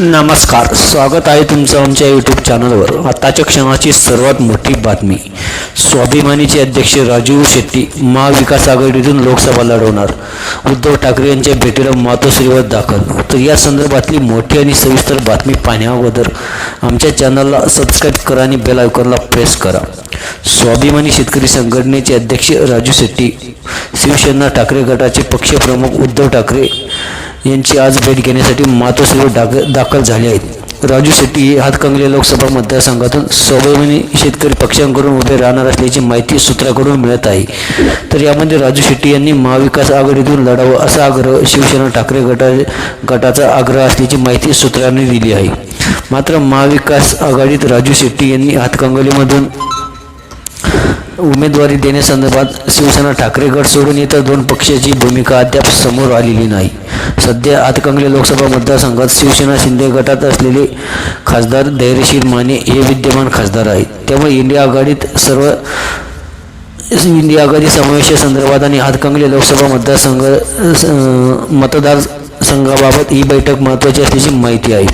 नमस्कार स्वागत आहे तुमचं आमच्या यूट्यूब चॅनलवर आताच्या क्षणाची सर्वात मोठी बातमी. स्वाभिमानीचे अध्यक्ष राजीव शेट्टी महाविकास आघाडीतून लोकसभा लढवणार. उद्धव ठाकरे यांच्या भेटीला मातोश्रीवर दाखल. तर या संदर्भातली मोठी आणि सविस्तर बातमी पाहण्याअगोदर आमच्या चॅनलला सबस्क्राईब करा आणि बेल आयकॉनला प्रेस करा. स्वाभिमानी शेतकरी संघटनेचे अध्यक्ष राजू शेट्टी शिवसेना ठाकरे गटाचे पक्षप्रमुख उद्धव ठाकरे यांची आज भेट घेण्यासाठी मातोश्रीवर डाक दाखल झाले आहेत. राजू शेट्टी हे हातकंगले लोकसभा मतदारसंघातून स्वाभिमानी शेतकरी पक्षांकडून उभे राहणार असल्याची माहिती सूत्राकडून मिळत आहे. तर यामध्ये राजू शेट्टी यांनी महाविकास आघाडीतून लढावं असा आग्रह शिवसेना ठाकरे गटा गटाचा आग्रह असल्याची माहिती सूत्रांनी दिली आहे. मात्र महाविकास आघाडीत राजू शेट्टी यांनी हातकंगलीमधून उमेदवारी देण्यासंदर्भात शिवसेना ठाकरे गट सोडून इतर दोन पक्षाची भूमिका अद्याप समोर आलेली नाही. सध्या आतकंगले लोकसभा मतदारसंघात शिवसेना शिंदे गटात असलेले खासदार धैर्यशील माने हे विद्यमान खासदार आहेत. त्यामुळे इंडिया आघाडीत सर्व इंडिया आघाडी समावेशासंदर्भात आणि हातकंगले लोकसभा मतदारसंघ मतदारसंघाबाबत मतदार संघाबाबत ही बैठक महत्त्वाची असल्याची माहिती आहे.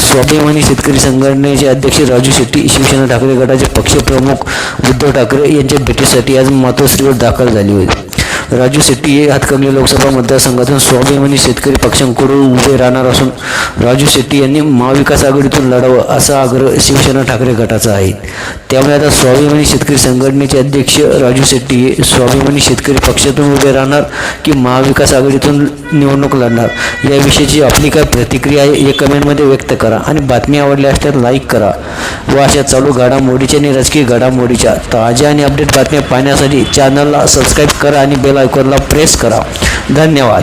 स्वाभिमानी शेतकरी संघटनेचे अध्यक्ष राजू शेट्टी शिवसेना ठाकरे गटाचे पक्षप्रमुख उद्धव ठाकरे यांच्या भेटीसाठी आज मातोश्रीवर दाखल झाले होते. राजू शेट्टी हे हातकंगले लोकसभा मतदारसंघातून स्वाभिमानी शेतकरी पक्षांकडून उभे राहणार असून राजू शेट्टी यांनी महाविकास आघाडीतून लढावं असा आग्रह शिवसेना ठाकरे गटाचा आहे. त्यामुळे आता स्वाभिमानी शेतकरी संघटनेचे अध्यक्ष राजू शेट्टी हे स्वाभिमानी शेतकरी पक्षातून उभे राहणार की महाविकास आघाडीतून निवडणूक लढणार? याविषयीची आपली काय प्रतिक्रिया आहे हे कमेंटमध्ये व्यक्त करा आणि बातमी आवडल्या असल्यास लाईक करा. व अशा चालू घडामोडीच्या आणि राजकीय घडामोडीच्या ताज्या आणि अपडेट बातम्या पाहण्यासाठी चॅनलला सबस्क्राईब करा आणि बेला आयकॉनला प्रेस करा. धन्यवाद.